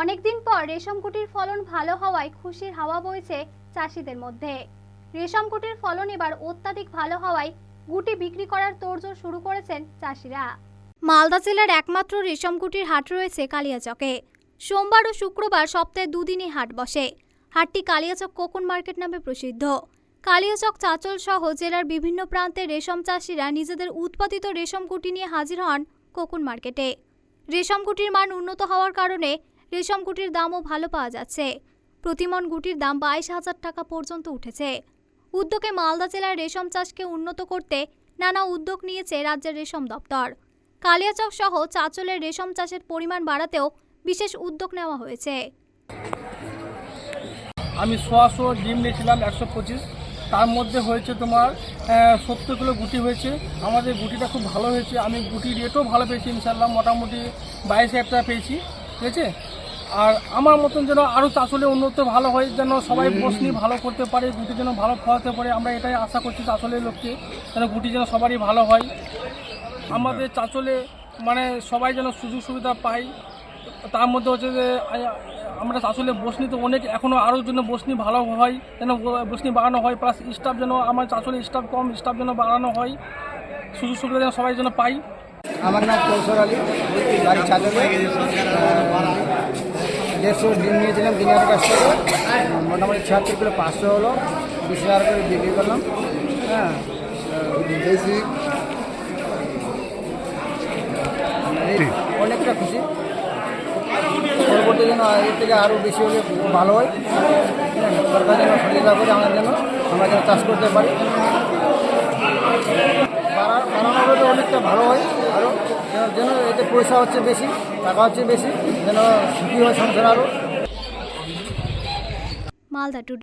অনেকদিন পর রেশম কুটির ফলন ভালো হওয়ায় খুশির হাওয়া বইছে চাষিদের মধ্যে। রেশম কুটির ফলন এবার অত্যাধিক ভালো হওয়ায় গুটি বিক্রি করার তোড়জোড় শুরু করেছেন চাষিরা। মালদা জেলার একমাত্র রেশম কুটির হাট রয়েছে কালিয়াচকে। সোমবার ও শুক্রবার সপ্তাহে দুদিনই হাট বসে। হাটটি কালিয়াচক কোকুন মার্কেট নামে প্রসিদ্ধ। কালিয়াচক, চাচল সহ জেলার বিভিন্ন প্রান্তে রেশম চাষিরা নিজেদের উৎপাদিত রেশম কুটি নিয়ে হাজির হন কোকুন মার্কেটে। রেশম কুটির মান উন্নত হওয়ার কারণে রেশম গুটির দামও ভালো পাওয়া যাচ্ছে। প্রতিমন গুটির দাম বাইশ হাজার টাকা পর্যন্ত উঠেছে। উদ্যোগে মালদা জেলার রেশম চাষকে উন্নত করতে নানা উদ্যোগ নিয়েছে রাজ্যের রেশম দপ্তর। কালিয়াচক সহ চাচলের রেশম চাষের পরিমাণ বাড়াতেও বিশেষ উদ্যোগ নেওয়া হয়েছে। আমি সোয়াশো ডিম নিয়েছিলাম একশো পঁচিশ। তার মধ্যে হয়েছে তোমার সত্তর কিলো গুটি হয়েছে। আমাদের গুটিটা খুব ভালো হয়েছে। আমি গুটি রেটও ভালো পেয়েছি ইনশাল্লাহ মোটামুটি বাইশ হাজার টাকা পেয়েছি। ঠিক আছে আর আমার মতন যেন আরও চাষলে উন্নত ভালো হয়, যেন সবাই বসনি ভালো করতে পারে, গুটি যেন ভালো ফলাতে পারে, আমরা এটাই আশা করছি চাষলের লোককে, যেন গুটি যেন সবারই ভালো হয়। আমাদের চাচলে মানে সবাই যেন সুযোগ সুবিধা পায়। তার মধ্যে হচ্ছে যে আমরা আসলে বসনি তো অনেক এখনও আরও যেন বসনি ভালো হয়, যেন বসনি বাড়ানো হয় প্লাস স্টাফ যেন, আমার আসলে স্টাফ কম স্টাফ যেন বাড়ানো হয়, সুযোগ সুবিধা যেন সবাই যেন পাই আমার নাম কৌশল আলী বাড়ি ছাত্রী দেড়শো ডিম নিয়েছিলাম দিনের কাছ থেকে মোটামুটি ছিয়াত্তর কিলো পাঁচশো হলো বিশ হাজার করে বিক্রি করলাম। হ্যাঁ অনেকটা খুশি। পরবর্তী যেন এর থেকে আরও বেশি হলে ভালো হয়। হ্যাঁ, সরকার যেন সুবিধা করে আমাদের জন্য আমরা যেন চাষ করতে পারি বাড়া- বাড়ানো হলে অনেকটা ভালো হয় আরও যেন এতে পয়সা হচ্ছে বেশি টাকা হচ্ছে বেশি যেন সুখী হয় সংসার আরও মালদা